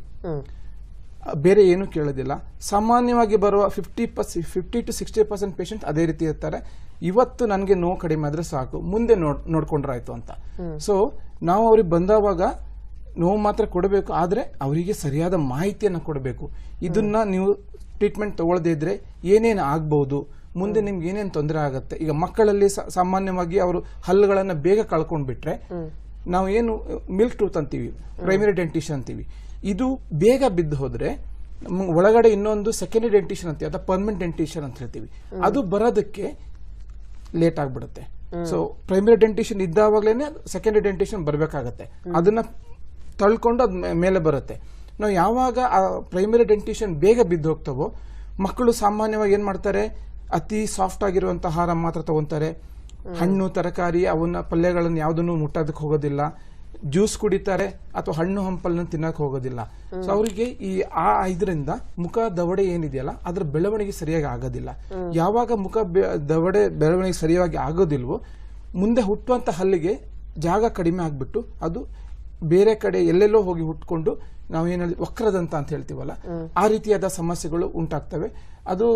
Speaker 2: ಬೇರೆ ಏನು ಕೇಳೋದಿಲ್ಲ. ಸಾಮಾನ್ಯವಾಗಿ ಬರುವ fifty per fifty to sixty percent patient ಅದೇ ರೀತಿ ಇರ್ತಾರೆ. ಇವತ್ತು ನನಗೆ ನೋವು ಕಡಿಮೆ ಆದರೆ ಸಾಕು. ಮುಂದೆ ನೋಡ್ ನೋಡ್ಕೊಂಡ್ರಾಯ್ತು ಅಂತ. ಸೊ ನಾವು ಅವ್ರಿಗೆ ಬಂದವಾಗ ನೋವು ಮಾತ್ರ ಕೊಡಬೇಕು ಆದರೆ ಅವರಿಗೆ ಸರಿಯಾದ ಮಾಹಿತಿಯನ್ನು ಕೊಡಬೇಕು. ಇದನ್ನ ನೀವು ಟ್ರೀಟ್ಮೆಂಟ್ ತಗೊಳ್ಳದೇ ಇದ್ರೆ ಏನೇನು ಆಗ್ಬಹುದು ಮುಂದೆ ನಿಮ್ಗೆ ಏನೇನು ತೊಂದರೆ ಆಗುತ್ತೆ? ಈಗ ಮಕ್ಕಳಲ್ಲಿ ಸಾಮಾನ್ಯವಾಗಿ ಅವರು ಹಲ್ಲುಗಳನ್ನು ಬೇಗ ಕಳ್ಕೊಂಡ್ಬಿಟ್ರೆ ನಾವು ಏನು ಮಿಲ್ಕ್ ಟೂತ್ ಅಂತೀವಿ ಪ್ರೈಮರಿ ಡೆಂಟಿಷನ್ ಅಂತೀವಿ. ಇದು ಬೇಗ ಬಿದ್ದು ಹೋದ್ರೆ ಒಳಗಡೆ ಇನ್ನೊಂದು ಸೆಕೆಂಡರಿ ಡೆಂಟಿಷನ್ ಅಂತೀವಿ ಅಥವಾ ಪರ್ಮನೆಂಟ್ ಡೆಂಟಿಷನ್ ಅಂತ ಹೇಳ್ತೀವಿ. ಅದು ಬರೋದಕ್ಕೆ ಲೇಟ್ ಆಗ್ಬಿಡುತ್ತೆ. ಸೊ ಪ್ರೈಮರಿ ಡೆಂಟಿಷನ್ ಇದ್ದಾವಾಗ್ಲೇನೆ ಸೆಕೆಂಡರಿ ಡೆಂಟಿಷನ್ ಬರಬೇಕಾಗತ್ತೆ. ಅದನ್ನ ತಳ್ಕೊಂಡು ಅದ್ ಮೇಲೆ ಬರುತ್ತೆ. ನಾವು ಯಾವಾಗ ಆ ಪ್ರೈಮರಿ ಡೆಂಟಿಷನ್ ಬೇಗ ಬಿದ್ದು ಹೋಗ್ತವೋ ಮಕ್ಕಳು ಸಾಮಾನ್ಯವಾಗಿ ಏನ್ ಮಾಡ್ತಾರೆ? ಅತಿ ಸಾಫ್ಟ್ ಆಗಿರುವಂತಹ ಆಹಾರ ಮಾತ್ರ ತಗೊಂತಾರೆ. ಹಣ್ಣು, ತರಕಾರಿ, ಅವನ್ನ ಪಲ್ಯಗಳನ್ನು ಯಾವುದನ್ನು ಮುಟ್ಟೋದಕ್ಕೆ ಹೋಗೋದಿಲ್ಲ. ಜ್ಯೂಸ್ ಕುಡಿತಾರೆ ಅಥವಾ ಹಣ್ಣು ಹಂಪಲನ್ನು ತಿನ್ನಕ್ ಹೋಗೋದಿಲ್ಲ. ಸೊ ಅವರಿಗೆ ಈ ಆ ಇದರಿಂದ ಮುಖ ದವಡೆ ಏನಿದೆಯಲ್ಲ, ಅದ್ರ ಬೆಳವಣಿಗೆ ಸರಿಯಾಗಿ ಆಗೋದಿಲ್ಲ. ಯಾವಾಗ ಮುಖ ದವಡೆ ಬೆಳವಣಿಗೆ ಸರಿಯಾಗಿ ಆಗೋದಿಲ್ವೋ, ಮುಂದೆ ಹುಟ್ಟುವಂತ ಹಲ್ಲಿಗೆ ಜಾಗ ಕಡಿಮೆ ಆಗ್ಬಿಟ್ಟು ಅದು ಬೇರೆ ಕಡೆ ಎಲ್ಲೆಲ್ಲೋ ಹೋಗಿ ಹುಟ್ಕೊಂಡು ನಾವು ಹೇಳಿ ವಕ್ರದಂತ ಅಂತ ಹೇಳ್ತೀವಲ್ಲ, ಆ ರೀತಿಯಾದ ಸಮಸ್ಯೆಗಳು ಉಂಟಾಗ್ತವೆ. ಅದು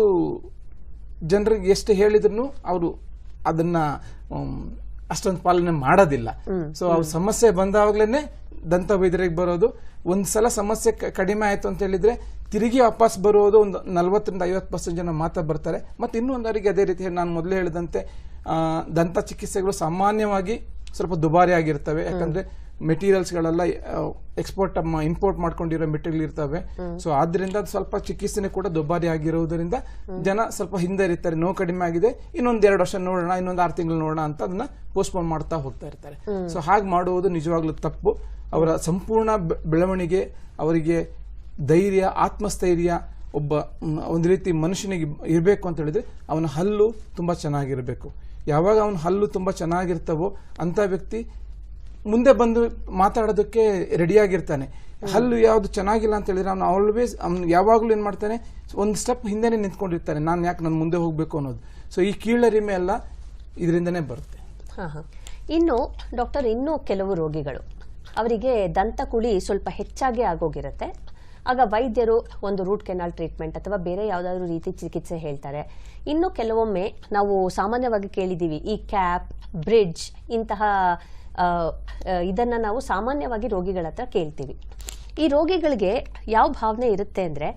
Speaker 2: ಜನರಿಗೆ ಎಷ್ಟು ಹೇಳಿದ್ರು ಅವರು ಅದನ್ನ ಅಷ್ಟೊಂದು ಪಾಲನೆ ಮಾಡೋದಿಲ್ಲ. ಸೊ ಅವ್ರ ಸಮಸ್ಯೆ ಬಂದಾಗ್ಲೇನೆ ದಂತ ವೈದ್ಯರಿಗೆ ಬರೋದು ಒಂದ್ಸಲ ಸಮಸ್ಯೆ ಕ- ಕಡಿಮೆ ಆಯಿತು ಅಂತ ಹೇಳಿದ್ರೆ ತಿರುಗಿ ವಾಪಸ್ ಬರುವುದು ಒಂದು ನಲ್ವತ್ತರಿಂದ ಐವತ್ತು ಪರ್ಸೆಂಟ್ ಜನ ಮಾತ್ರ ಬರ್ತಾರೆ. ಮತ್ತೆ ಇನ್ನೊಂದವರಿಗೆ ಅದೇ ರೀತಿ ನಾನು ಮೊದಲೇ ಹೇಳಿದಂತೆ ದಂತ ಚಿಕಿತ್ಸೆಗಳು ಸಾಮಾನ್ಯವಾಗಿ ಸ್ವಲ್ಪ ದುಬಾರಿ ಆಗಿರ್ತವೆ. ಯಾಕಂದ್ರೆ ಮೆಟೀರಿಯಲ್ಸ್ಗಳೆಲ್ಲ ಎಕ್ಸ್ಪೋರ್ಟ್ ಇಂಪೋರ್ಟ್ ಮಾಡ್ಕೊಂಡಿರೋ ಮೆಟೀರಿಯಲ್ ಇರ್ತವೆ. ಸೊ ಆದ್ರಿಂದ ಸ್ವಲ್ಪ ಚಿಕಿತ್ಸೆನೇ ಕೂಡ ದುಬಾರಿ ಆಗಿರುವುದರಿಂದ ಜನ ಸ್ವಲ್ಪ ಹಿಂದೆ ಇರ್ತಾರೆ ನೋವು ಕಡಿಮೆ ಆಗಿದೆ. ಇನ್ನೊಂದ್ ಎರಡು ವರ್ಷ ನೋಡೋಣ ಇನ್ನೊಂದು ಆರು ತಿಂಗಳು ನೋಡೋಣ ಅಂತ ಅದನ್ನ ಪೋಸ್ಟ್ಪೋನ್ ಮಾಡ್ತಾ ಹೋಗ್ತಾ ಇರ್ತಾರೆ. ಸೊ ಹಾಗೆ ಮಾಡುವುದು ನಿಜವಾಗ್ಲೂ ತಪ್ಪು. ಅವರ ಸಂಪೂರ್ಣ ಬೆಳವಣಿಗೆ ಅವರಿಗೆ ಧೈರ್ಯ ಆತ್ಮಸ್ಥೈರ್ಯ ಒಬ್ಬ ಒಂದು ರೀತಿ ಮನುಷ್ಯನಿಗೆ ಇರಬೇಕು ಅಂತ ಹೇಳಿದ್ರೆ ಅವನ ಹಲ್ಲು ತುಂಬಾ ಚೆನ್ನಾಗಿರಬೇಕು. ಯಾವಾಗ ಅವನ ಹಲ್ಲು ತುಂಬಾ ಚೆನ್ನಾಗಿರ್ತವೋ ಅಂತ ವ್ಯಕ್ತಿ ಮುಂದೆ ಬಂದು ಮಾತಾಡೋದಕ್ಕೆ ರೆಡಿಯಾಗಿರ್ತಾನೆ. ಹಲ್ಲು ಯಾವುದು ಚೆನ್ನಾಗಿಲ್ಲ ಅಂತ ಹೇಳಿದ್ರೆ ಅವನು ಆಲ್ವೇಸ್ ಅವ್ನು ಯಾವಾಗಲೂ ಏನು ಮಾಡ್ತಾನೆ, ಒಂದು ಸ್ಟೆಪ್ ಹಿಂದೆನೆ ನಿಂತ್ಕೊಂಡಿರ್ತಾನೆ. ನಾನು ಯಾಕೆ ನಾನು ಮುಂದೆ ಹೋಗಬೇಕು ಅನ್ನೋದು. ಸೊ ಈ ಕೀಳರಿಮೆ ಎಲ್ಲ ಇದರಿಂದನೇ ಬರುತ್ತೆ.
Speaker 1: ಇನ್ನು ಡಾಕ್ಟರ್, ಇನ್ನೂ ಕೆಲವು ರೋಗಿಗಳು. ಅವರಿಗೆ ದಂತಕುಳಿ ಸ್ವಲ್ಪ ಹೆಚ್ಚಾಗಿ ಆಗೋಗಿರುತ್ತೆ. ಆಗ ವೈದ್ಯರು ಒಂದು ರೂಟ್ ಕೆನಾಲ್ ಟ್ರೀಟ್ಮೆಂಟ್ ಅಥವಾ ಬೇರೆ ಯಾವುದಾದ್ರೂ ರೀತಿ ಚಿಕಿತ್ಸೆ ಹೇಳ್ತಾರೆ. ಇನ್ನು ಕೆಲವೊಮ್ಮೆ ನಾವು ಸಾಮಾನ್ಯವಾಗಿ ಕೇಳಿದ್ದೀವಿ, ಈ ಕ್ಯಾಪ್ ಬ್ರಿಡ್ಜ್ ಇಂತಹ ಇದನ್ನ ನಾವು ಸಾಮಾನ್ಯವಾಗಿ ರೋಗಿಗಳ ಹತ್ರ ಕೇಳ್ತೀವಿ. ಈ ರೋಗಿಗಳಿಗೆ ಯಾವ ಭಾವನೆ ಇರುತ್ತೆ ಅಂದರೆ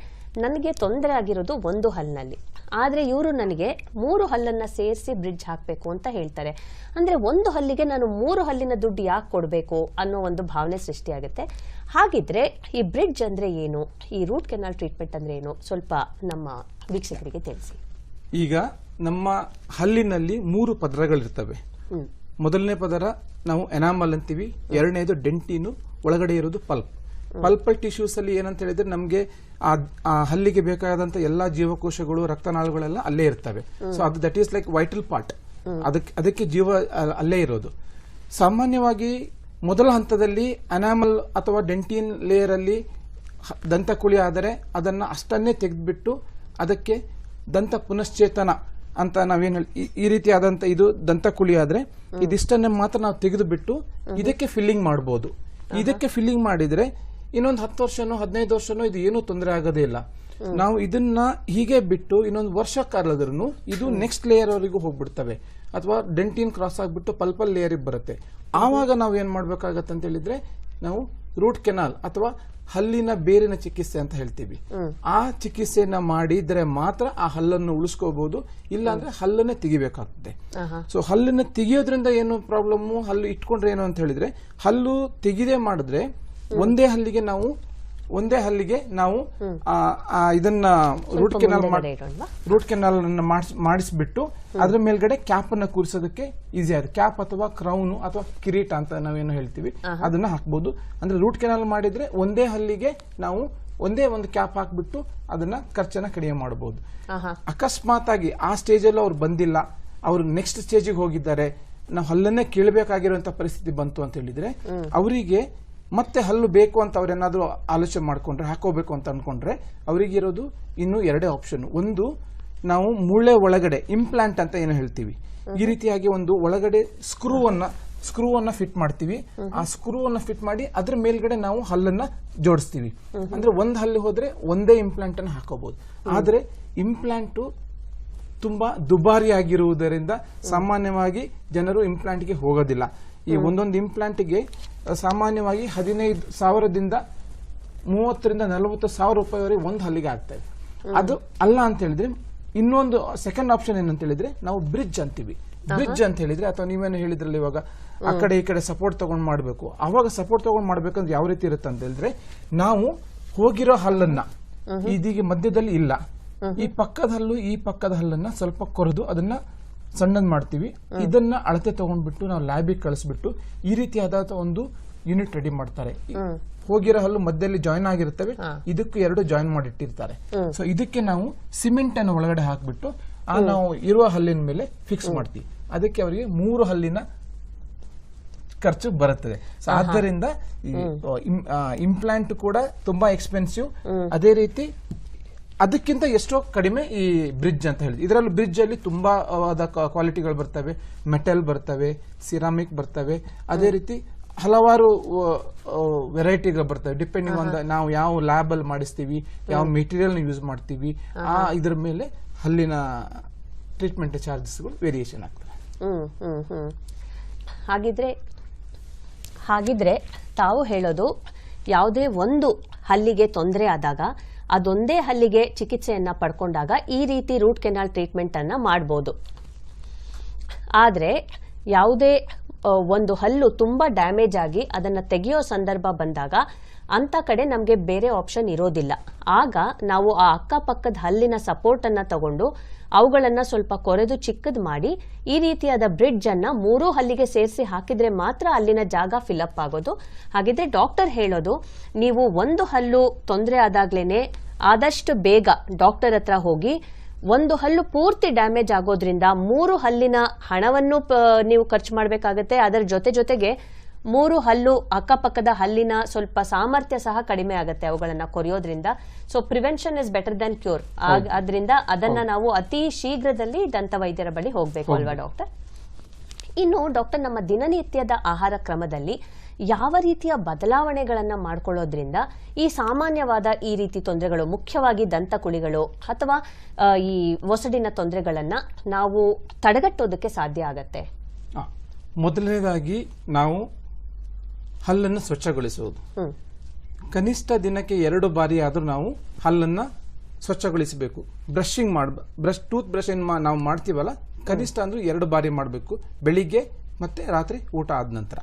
Speaker 1: ನನಗೆ ತೊಂದರೆ ಆಗಿರೋದು ಒಂದು ಹಲ್ಲಿನಲ್ಲಿ ಆದರೆ ಇವರು ನನಗೆ ಮೂರು ಹಲ್ಲನ್ನು ಸೇರಿಸಿ ಬ್ರಿಡ್ಜ್ ಹಾಕಬೇಕು ಅಂತ ಹೇಳ್ತಾರೆ. ಅಂದರೆ ಒಂದು ಹಲ್ಲಿಗೆ ನಾನು ಮೂರು ಹಲ್ಲಿನ ದುಡ್ಡು ಯಾಕೆ ಕೊಡಬೇಕು ಅನ್ನೋ ಒಂದು ಭಾವನೆ ಸೃಷ್ಟಿಯಾಗುತ್ತೆ. ಹಾಗಿದ್ರೆ ಈ ಬ್ರಿಡ್ಜ್ ಅಂದರೆ ಏನು? ಈ ರೂಟ್ ಕೆನಾಲ್ ಟ್ರೀಟ್ಮೆಂಟ್ ಅಂದರೆ ಏನು? ಸ್ವಲ್ಪ ನಮ್ಮ ವೀಕ್ಷಕರಿಗೆ ತಿಳಿಸಿ.
Speaker 2: ಈಗ ನಮ್ಮ ಹಲ್ಲಿನಲ್ಲಿ ಮೂರು ಪದರಗಳಿರ್ತವೆ. ಮೊದಲನೇ ಪದರ ನಾವು ಎನಾಮಲ್ ಅಂತೀವಿ. ಎರಡನೇದು ಡೆಂಟಿನು ಒಳಗಡೆ ಇರೋದು ಪಲ್ಪ್. ಪಲ್ಪಲ್ ಟಿಶ್ಯೂಸ್ ಅಲ್ಲಿ ಏನಂತ ಹೇಳಿದ್ರೆ ನಮಗೆ ಆ ಹಲ್ಲಿಗೆ ಬೇಕಾದಂತ ಎಲ್ಲಾ ಜೀವಕೋಶಗಳು ರಕ್ತನಾಳಗಳೆಲ್ಲ ಅಲ್ಲೇ ಇರ್ತವೆ. ಸೊ ಅದು that is like vital part ಅದಕ್ಕೆ ಅದಕ್ಕೆ ಜೀವ ಅಲ್ಲೇ ಇರೋದು. ಸಾಮಾನ್ಯವಾಗಿ ಮೊದಲ ಹಂತದಲ್ಲಿ ಅನಾಮಲ್ ಅಥವಾ ಡೆಂಟಿನ್ ಲೇಯರ್ ಅಲ್ಲಿ ದಂತ ದಂತಕುಳಿ ಆದರೆ ಅದನ್ನ ಅಷ್ಟನ್ನೇ ತೆಗೆದ್ಬಿಟ್ಟು ಅದಕ್ಕೆ ದಂತ ಪುನಶ್ಚೇತನ ಅಂತ ನಾವೇನ್ ಹೇಳ್- ಈ- ಈ ರೀತಿಯಾದಂತ ಇದು ದಂತಕುಳಿ ಆದ್ರೆ ಇದಿಷ್ಟನ್ನೇ ಮಾತ್ರ ನಾವು ತೆಗೆದು ಬಿಟ್ಟು ಇದಕ್ಕೆ ಫಿಲ್ಲಿಂಗ್ ಮಾಡಬಹುದು ಇದಕ್ಕೆ ಫಿಲ್ಲಿಂಗ್ ಮಾಡಿದ್ರೆ ಇನ್ನೊಂದು ಹತ್ತು ವರ್ಷನೋ ಹದಿನೈದು ವರ್ಷನೋ ಇದು ಏನೂ ತೊಂದರೆ ಆಗೋದೇ ಇಲ್ಲ. ನಾವು ಇದನ್ನ ಹೀಗೆ ಬಿಟ್ಟು ಇನ್ನೊಂದು ವರ್ಷ ಕಾಲದ್ರೂ ಇದು ನೆಕ್ಸ್ಟ್ ಲೇಯರ್ ವರೆಗೂ ಹೋಗ್ಬಿಡ್ತವೆ. ಅಥವಾ ಡೆಂಟಿನ್ ಕ್ರಾಸ್ ಆಗ್ಬಿಟ್ಟು ಪಲ್ಪಲ್ ಲೇಯರ್ ಬರುತ್ತೆ. ಆವಾಗ ನಾವು ಏನ್ ಮಾಡ್ಬೇಕಾಗತ್ತೆ ಅಂತ ಹೇಳಿದ್ರೆ ನಾವು ರೂಟ್ ಕೆನಾಲ್ ಅಥವಾ ಹಲ್ಲಿನ ಬೇರಿನ ಚಿಕಿತ್ಸೆ ಅಂತ ಹೇಳ್ತೀವಿ. ಆ ಚಿಕಿತ್ಸೆಯನ್ನ ಮಾಡಿದ್ರೆ ಮಾತ್ರ ಆ ಹಲ್ಲನ್ನು ಉಳಿಸ್ಕೋಬಹುದು ಇಲ್ಲ ಅಂದ್ರೆ ಹಲ್ಲನ್ನೇ ತೆಗಿಬೇಕಾಗ್ತದೆ. ಸೊ ಹಲ್ಲನ್ನ ತೆಗಿಯೋದ್ರಿಂದ ಏನು ಪ್ರಾಬ್ಲಮ್ ಹಲ್ಲು ಇಟ್ಕೊಂಡ್ರೆ ಏನು ಅಂತ ಹೇಳಿದ್ರೆ ಹಲ್ಲು ತೆಗಿದೇ ಮಾಡಿದ್ರೆ ಒಂದೇ ಹಲ್ಲಿಗೆ ನಾವು ಒಂದೇ ಹಲ್ಲಿಗೆ ನಾವು ಇದನ್ನ ರೂಟ್ ಕೆನಾಲ್? ರೂಟ್ ಕೆನಾಲ್ ಮಾಡಿಸ್ಬಿಟ್ಟು ಅದ್ರ ಮೇಲ್ಗಡೆ ಕ್ಯಾಪ್ ಅನ್ನ ಕೂರಿಸೋದಕ್ಕೆ ಈಸಿ ಆಯ್ತು ಕ್ಯಾಪ್ ಅಥವಾ ಕ್ರೌನ್ ಅಥವಾ ಕಿರೀಟ ಅಂತ ನಾವೇನು ಹೇಳ್ತೀವಿ. ಅದನ್ನ ಹಾಕ್ಬೋದು. ಅಂದ್ರೆ ರೂಟ್ ಕೆನಾಲ್ ಮಾಡಿದ್ರೆ ಒಂದೇ ಹಲ್ಲಿಗೆ ನಾವು ಒಂದೇ ಒಂದು ಕ್ಯಾಪ್ ಹಾಕ್ಬಿಟ್ಟು ಅದನ್ನ ಖರ್ಚನ್ನ ಕಡಿಮೆ ಮಾಡಬಹುದು ಅಕಸ್ಮಾತ್ ಆಗಿ ಆ ಸ್ಟೇಜಲ್ಲೂ ಅವ್ರು ಬಂದಿಲ್ಲ. ಅವ್ರು ನೆಕ್ಸ್ಟ್ ಸ್ಟೇಜಿಗೆ ಹೋಗಿದ್ದಾರೆ. ನಾವು ಹಲ್ಲನ್ನೇ ಕೀಳಬೇಕಾಗಿರುವಂತ ಪರಿಸ್ಥಿತಿ ಬಂತು ಅಂತ ಹೇಳಿದ್ರೆ ಅವರಿಗೆ ಮತ್ತೆ ಹಲ್ಲು ಬೇಕು ಅಂತ ಅವ್ರೇನಾದ್ರೂ ಆಲೋಚನೆ ಮಾಡ್ಕೊಂಡ್ರೆ, ಹಾಕೋಬೇಕು ಅಂತ ಅನ್ಕೊಂಡ್ರೆ ಅವರಿಗಿರೋದು ಇನ್ನು ಎರಡೇ ಆಪ್ಷನ್ ಒಂದು, ನಾವು ಮೂಳೆ ಒಳಗಡೆ ಇಂಪ್ಲಾಂಟ್ ಅಂತ ಏನು ಹೇಳ್ತೀವಿ. ಈ ರೀತಿಯಾಗಿ ಒಂದು ಒಳಗಡೆ ಸ್ಕ್ರೂ ಅನ್ನ ಸ್ಕ್ರೂ ಅನ್ನ ಫಿಟ್ ಮಾಡ್ತೀವಿ. ಆ ಸ್ಕ್ರೂ ಅನ್ನ ಫಿಟ್ ಮಾಡಿ ಅದ್ರ ಮೇಲ್ಗಡೆ ನಾವು ಹಲ್ಲನ್ನ ಜೋಡಿಸ್ತೀವಿ. ಅಂದ್ರೆ ಒಂದ್ ಹಲ್ಲು ಹೋದ್ರೆ ಒಂದೇ ಇಂಪ್ಲಾಂಟ್ ಅನ್ನ ಹಾಕೋಬಹುದು ಆದ್ರೆ ಇಂಪ್ಲಾಂಟು ತುಂಬಾ ದುಬಾರಿ ಆಗಿರುವುದರಿಂದ ಸಾಮಾನ್ಯವಾಗಿ ಜನರು ಇಂಪ್ಲಾಂಟ್ಗೆ ಹೋಗೋದಿಲ್ಲ. ಈ ಒಂದೊಂದು ಇಂಪ್ಲಾಂಟ್ಗೆ ಸಾಮಾನ್ಯವಾಗಿ ಹದಿನೈದು ಸಾವಿರದಿಂದ ಮೂವತ್ತರಿಂದ ನಲವತ್ತು ಸಾವಿರ ರೂಪಾಯಿವರೆಗೆ ಒಂದು ಹಲ್ಲಿಗೆ ಆಗ್ತದೆ ಅದು ಅಲ್ಲ ಅಂತ ಹೇಳಿದ್ರೆ ಇನ್ನೊಂದು ಸೆಕೆಂಡ್ ಆಪ್ಷನ್ ಏನಂತ ಹೇಳಿದ್ರೆ ನಾವು ಬ್ರಿಡ್ಜ್ ಅಂತೀವಿ. ಬ್ರಿಡ್ಜ್ ಅಂತ ಹೇಳಿದ್ರೆ ಅಥವಾ ನೀವೇನು ಹೇಳಿದ್ರಲ್ಲ ಇವಾಗ ಆ ಕಡೆ ಈ ಕಡೆ ಸಪೋರ್ಟ್ ತಗೊಂಡ್ ಮಾಡಬೇಕು. ಅವಾಗ ಸಪೋರ್ಟ್ ತಗೊಂಡ್ ಮಾಡ್ಬೇಕಂದ್ರೆ ಯಾವ ರೀತಿ ಇರುತ್ತೆ ಅಂತ ಹೇಳಿದ್ರೆ ನಾವು ಹೋಗಿರೋ ಹಲ್ಲನ್ನ ಇದೀಗ ಮಧ್ಯದಲ್ಲಿ ಇಲ್ಲ. ಈ ಪಕ್ಕದ ಹಲ್ಲು ಈ ಪಕ್ಕದ ಹಲ್ಲನ್ನ ಸ್ವಲ್ಪ ಕೊರೆದು ಅದನ್ನ ಸಣ್ಣದ್ ಮಾಡ್ತೀವಿ. ಇದನ್ನ ಅಳತೆ ತಗೊಂಡ್ಬಿಟ್ಟು ನಾವು ಲ್ಯಾಬಿಗೆ ಕಳಿಸ್ಬಿಟ್ಟು ಈ ರೀತಿಯಾದ ಒಂದು ಯೂನಿಟ್ ರೆಡಿ ಮಾಡ್ತಾರೆ. ಹೋಗಿರೋ ಹಲ್ಲು ಮಧ್ಯದಲ್ಲಿ ಜಾಯಿನ್ ಆಗಿರ್ತವೆ ಇದಕ್ಕೂ ಎರಡು ಜಾಯಿನ್ ಮಾಡಿಟ್ಟಿರ್ತಾರೆ. ಸೊ ಇದಕ್ಕೆ ನಾವು ಸಿಮೆಂಟ್ ಅನ್ನು ಒಳಗಡೆ ಹಾಕ್ಬಿಟ್ಟು ಆ ನಾವು ಇರುವ ಹಲ್ಲಿನ ಮೇಲೆ ಫಿಕ್ಸ್ ಮಾಡ್ತೀವಿ. ಅದಕ್ಕೆ ಅವರಿಗೆ ಮೂರು ಹಲ್ಲಿನ ಖರ್ಚು ಬರುತ್ತದೆ. ಸೊ ಆದ್ದರಿಂದ ಇಂಪ್ಲಾಂಟ್ ಕೂಡ ತುಂಬಾ ಎಕ್ಸ್ಪೆನ್ಸಿವ್ ಅದೇ ರೀತಿ ಅದಕ್ಕಿಂತ ಎಷ್ಟೋ ಕಡಿಮೆ ಈ ಬ್ರಿಡ್ಜ್ ಅಂತ ಹೇಳಿದ್ವಿ. ಇದರಲ್ಲಿ ಬ್ರಿಡ್ಜ್ ಅಲ್ಲಿ ತುಂಬಾ ಕ್ವಾಲಿಟಿಗಳು ಬರ್ತವೆ. ಮೆಟಲ್ ಬರ್ತವೆ ಸಿರಾಮಿಕ್ ಬರ್ತವೆ. ಅದೇ ರೀತಿ ಹಲವಾರು ವೆರೈಟಿಗಳು ಬರ್ತವೆ. ಡಿಪೆಂಡಿಂಗ್ ಆನ್ ನಾವು ಯಾವ ಲ್ಯಾಬ್ ಅಲ್ಲಿ ಮಾಡಿಸ್ತೀವಿ ಯಾವ ಮೆಟೀರಿಯಲ್ ಯೂಸ್ ಮಾಡ್ತೀವಿ ಆ ಇದ್ರ ಮೇಲೆ ಅಲ್ಲಿನ ಟ್ರೀಟ್ಮೆಂಟ್ ಚಾರ್ಜಸ್ಗಳು ವೇರಿಯೇಷನ್ ಆಗ್ತವೆ.
Speaker 1: ಹಾಗಿದ್ರೆ ಹಾಗಿದ್ರೆ ತಾವು ಹೇಳೋದು ಯಾವುದೇ ಒಂದು ಹಲ್ಲಿಗೆ ತೊಂದರೆ ಆದಾಗ ಅದೊಂದೇ ಹಲ್ಲಿಗೆ ಚಿಕಿತ್ಸೆಯನ್ನ ಪಡ್ಕೊಂಡಾಗ ಈ ರೀತಿ ರೂಟ್ ಕೆನಾಲ್ ಟ್ರೀಟ್ಮೆಂಟ್ ಅನ್ನ ಮಾಡ್ಬೋದು. ಆದರೆ ಯಾವುದೇ ಒಂದು ಹಲ್ಲು ತುಂಬ ಡ್ಯಾಮೇಜ್ ಆಗಿ ಅದನ್ನು ತೆಗೆಯೋ ಸಂದರ್ಭ ಬಂದಾಗ ಅಂಥ ಕಡೆ ನಮಗೆ ಬೇರೆ ಆಪ್ಷನ್ ಇರೋದಿಲ್ಲ. ಆಗ ನಾವು ಆ ಅಕ್ಕಪಕ್ಕದ ಹಲ್ಲಿನ ಸಪೋರ್ಟನ್ನು ತಗೊಂಡು ಅವುಗಳನ್ನು ಸ್ವಲ್ಪ ಕೊರೆದು ಚಿಕ್ಕದು ಮಾಡಿ ಈ ರೀತಿಯಾದ ಬ್ರಿಡ್ಜ್ ಅನ್ನ ಮೂರೂ ಹಲ್ಲಿಗೆ ಸೇರಿಸಿ ಹಾಕಿದ್ರೆ ಮಾತ್ರ ಅಲ್ಲಿನ ಜಾಗ ಫಿಲಪ್ ಆಗೋದು. ಹಾಗಿದ್ರೆ ಡಾಕ್ಟರ್ ಹೇಳೋದು, ನೀವು ಒಂದು ಹಲ್ಲು ತೊಂದರೆ ಆದಾಗ್ಲೇನೆ ಆದಷ್ಟು ಬೇಗ ಡಾಕ್ಟರ್ ಹತ್ರ ಹೋಗಿ ಒಂದು ಹಲ್ಲು ಪೂರ್ತಿ ಡ್ಯಾಮೇಜ್ ಆಗೋದ್ರಿಂದ ಮೂರು ಹಲ್ಲಿನ ಹಣವನ್ನು ನೀವು ಖರ್ಚು ಮಾಡಬೇಕಾಗತ್ತೆ. ಅದರ ಜೊತೆ ಜೊತೆಗೆ ಮೂರು ಹಲ್ಲು ಅಕ್ಕಪಕ್ಕದ ಹಲ್ಲಿನ ಸ್ವಲ್ಪ ಸಾಮರ್ಥ್ಯ ಸಹ ಕಡಿಮೆ ಆಗುತ್ತೆ ಅವುಗಳನ್ನ ಕೊರೆಯೋದ್ರಿಂದ. So prevention is better than cure ಅದರಿಂದ ಅದನ್ನ ನಾವು ಅತಿ ಶೀಘ್ರದಲ್ಲಿ ದಂತ ವೈದ್ಯರ ಬಳಿ ಹೋಗ್ಬೇಕು ಅಲ್ವಾ ಡಾಕ್ಟರ್? ಇನ್ನು ಡಾಕ್ಟರ್ ನಮ್ಮ ದಿನನಿತ್ಯದ ಆಹಾರ ಕ್ರಮದಲ್ಲಿ ಯಾವ ರೀತಿಯ ಬದಲಾವಣೆಗಳನ್ನ ಮಾಡ್ಕೊಳ್ಳೋದ್ರಿಂದ ಈ ಸಾಮಾನ್ಯವಾದ ಈ ರೀತಿ ತೊಂದರೆಗಳು ಮುಖ್ಯವಾಗಿ ದಂತಕುಳಿಗಳು ಅಥವಾ ಈ ಒಸಡಿನ ತೊಂದರೆಗಳನ್ನ ನಾವು ತಡೆಗಟ್ಟೋದಕ್ಕೆ ಸಾಧ್ಯ ಆಗತ್ತೆ?
Speaker 2: ಮೊದಲನೇದಾಗಿ ನಾವು ಹಲ್ಲನ್ನು ಸ್ವಚ್ಛಗೊಳಿಸುವುದು. ಕನಿಷ್ಠ ದಿನಕ್ಕೆ ಎರಡು ಬಾರಿ ಆದರೂ ನಾವು ಹಲ್ಲನ್ನು ಸ್ವಚ್ಛಗೊಳಿಸಬೇಕು. ಬ್ರಷಿಂಗ್ ಮಾಡ ಬ್ರಷ್ ಟೂತ್ ಬ್ರಷ್ ಏನು ನಾವು ಮಾಡ್ತೀವಲ್ಲ ಕನಿಷ್ಠ ಅಂದ್ರೆ ಎರಡು ಬಾರಿ ಮಾಡಬೇಕು. ಬೆಳಿಗ್ಗೆ ಮತ್ತೆ ರಾತ್ರಿ ಊಟ ಆದ ನಂತರ.